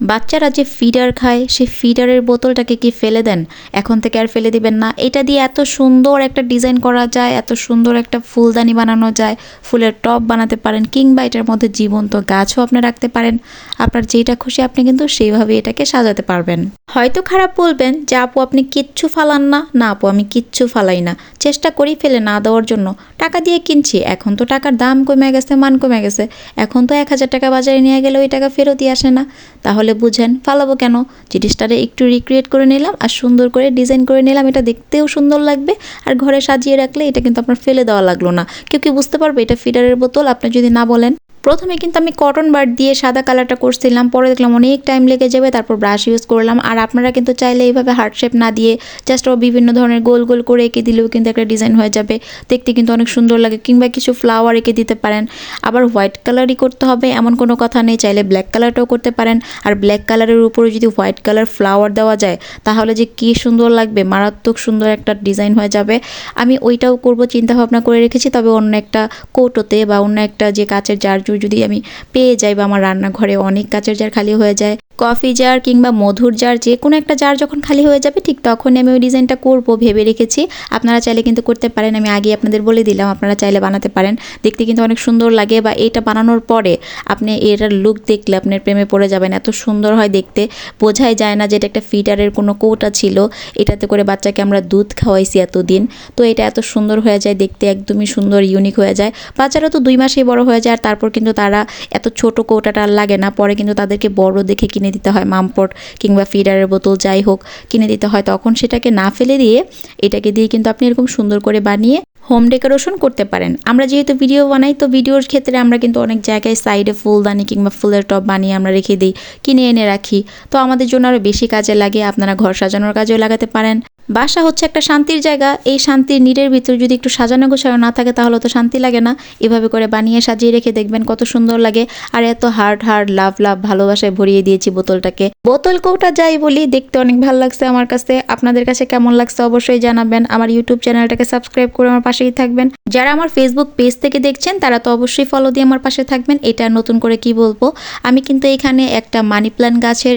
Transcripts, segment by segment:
বাচ্চারা যে ফিডার খায়, সে ফিডারের বোতলটাকে কি ফেলে দেন? এখন থেকে আর ফেলে দিবেন না। এটা দিয়ে এত সুন্দর একটা ডিজাইন করা যায়, এত সুন্দর একটা ফুলদানি বানানো যায়, ফুলের টপ বানাতে পারেন, কিংবা এটার মধ্যে জীবন্ত গাছও আপনি রাখতে পারেন। আপনার যেটা খুশি আপনি কিন্তু সেইভাবে এটাকে সাজাতে পারবেন। হয়তো খারাপ বলবেন যে, আপু, আপনি কিচ্ছু ফালান না। না, আপু, আমি কিচ্ছু ফালাই না। চেষ্টা করি ফেলে না দেওয়ার জন্য। টাকা দিয়ে কিনছি। এখন তো টাকার দাম কমে গেছে, মান কমে গেছে। এখন তো এক হাজার টাকা বাজারে নিয়ে গেলে ওই টাকা ফেরতই আসে না। তাহলে বুঝেন, ফালাবো কেন? জিনিসটারে একটু রিক্রিয়েট করে নিলাম আর সুন্দর করে ডিজাইন করে নিলাম। এটা দেখতেও সুন্দর লাগবে আর ঘরে সাজিয়ে রাখলে এটা কিন্তু আপনার ফেলে দেওয়া লাগল না। কেউ কি বুঝতে পারবে? এটা ফিডারের বোতল। আপনি যদি না বলেন। প্রথমে কিন্তু আমি কটন বার দিয়ে সাদা কালারটা করছিলাম, পরে দেখলাম অনেক টাইম লেগে যাবে, তারপর ব্রাশ ইউজ করলাম। আর আপনারা কিন্তু চাইলে এইভাবে হার্ট শেপ না দিয়ে জাস্ট ও বিভিন্ন ধরনের গোল গোল করে এঁকে দিলেও কিন্তু একটা ডিজাইন হয়ে যাবে। দেখতে কিন্তু অনেক সুন্দর লাগে, কিংবা কিছু ফ্লাওয়ার এঁকে দিতে পারেন। আবার হোয়াইট কালারই করতে হবে, এমন কোনো কথা নেই, চাইলে ব্ল্যাক কালারটাও করতে পারেন। আর ব্ল্যাক কালারের উপরে যদি হোয়াইট কালার ফ্লাওয়ার দেওয়া যায়, তাহলে যে কী সুন্দর লাগবে, মারাত্মক সুন্দর একটা ডিজাইন হয়ে যাবে। আমি ওইটাও করব, চিন্তা ভাবনা করে রেখেছি, তবে অন্য একটা কোটোতে বা অন্য একটা যে কাচের জার জুর যদি আমি পেয়ে যাই বা আমার রান্নাঘরে অনেক কাচের জার খালি হয়ে যায় কফি জার কিংবা মধুর জার যে কোনো একটা জার যখন খালি হয়ে যাবে, ঠিক তখনই আমি ওই ডিজাইনটা করব, ভেবে রেখেছি। আপনারা চাইলে কিন্তু করতে পারেন, আমি আগে আপনাদের বলে দিলাম, আপনারা চাইলে বানাতে পারেন। দেখতে কিন্তু অনেক সুন্দর লাগে বা এটা বানানোর পরে আপনি এটার লুক দেখলে আপনার প্রেমে পড়ে যাবেন। এত সুন্দর হয় দেখতে। বোঝাই যায় না যে এটা একটা ফিটারের কোনো কৌটা ছিল। এটাতে করে বাচ্চাকে আমরা দুধ খাওয়াইছি এতদিন। তো এটা এত সুন্দর হয়ে যায় দেখতে, একদমই সুন্দর ইউনিক হয়ে যায়। বাচ্চারা তো দুই মাসেই বড় হয়ে যায়, আর তারপর কিন্তু তারা এত ছোট কৌটাটা লাগে না। পরে কিন্তু তাদেরকে বড় দেখে কিনে দিতে হয় মামপট কিংবা ফিডারের বোতল যাই হোক কিনে দিতে হয়। তখন সেটাকে না ফেলে দিয়ে এটাকে দিয়ে কিন্তু আপনি এরকম সুন্দর করে বানিয়ে হোম ডেকোরেশন করতে পারেন। আমরা যেহেতু ভিডিও বানাই, তো ভিডিওর ক্ষেত্রে আমরা কিন্তু অনেক জায়গায় সাইডে ফুলদানি কিংবা ফুলের টপ বানিয়ে আমরা রেখে দিই, কিনে এনে রাখি। তো আমাদের জন্য আরও বেশি কাজে লাগে, আপনারা ঘর সাজানোর কাজেও লাগাতে পারেন। বাসা হচ্ছে একটা শান্তির জায়গা। এই শান্তির নীড়ের ভিতর যদি একটু সাজানো গোছানো না থাকে তাহলে তো শান্তি লাগে না। এভাবে করে বানিয়ে সাজিয়ে রেখে দেখবেন কত সুন্দর লাগে। আর এত হার্ড হার্ড, লাভ লাভ ভালোবাসায় ভরিয়ে দিয়েছি বোতলটাকে। বোতল কৌটা যাই বলি, দেখতে অনেক ভালো লাগছে আমার কাছে। আপনাদের কাছে কেমন লাগছে অবশ্যই জানাবেন। আমার ইউটিউব চ্যানেলটাকে সাবস্ক্রাইব করে আমার পাশেই থাকবেন। যারা আমার ফেসবুক পেজ থেকে দেখছেন, তারা তো অবশ্যই ফলো দিয়ে আমার পাশে থাকবেন। এটা নতুন করে কি বলব? আমি কিন্তু এখানে একটা মানি প্ল্যান্ট গাছের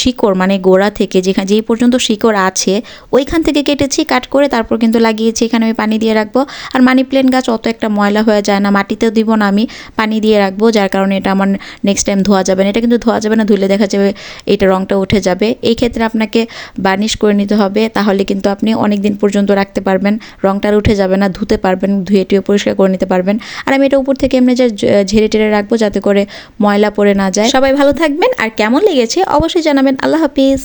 শিকড় মানে গোড়া থেকে যেখানে, যেই পর্যন্ত শিকড় আছে ওইখান থেকে কেটেছি, কাট করে তারপর কিন্তু লাগিয়েছি। এখানে আমি পানি দিয়ে রাখব। আর মানি প্ল্যান্ট গাছ অত একটা ময়লা হয়ে যায় না, মাটিতেও দিব না আমি, পানি দিয়ে রাখব, যার কারণে এটা আমার নেক্সট টাইম ধোয়া যাবে না। এটা কিন্তু ধোয়া যাবে না ধুলে দেখা যাবে এটা রংটা উঠে যাবে। এই ক্ষেত্রে আপনাকে বার্নিশ করে নিতে হবে, তাহলে কিন্তু আপনি অনেক দিন পর্যন্ত রাখতে পারবেন, রংটা উঠে যাবে না, ধুতে পারবেন ধুয়ে টুয়ে পরিষ্কার করে নিতে পারবেন। আর আমি এটা উপর থেকে এমনি যা ঝেড়ে টেড়ে রাখব, যাতে করে ময়লা পড়ে না যায়। সবাই ভালো থাকবেন, আর কেমন লেগেছে অবশ্যই জানাবেন। আল্লাহ হাফিজ।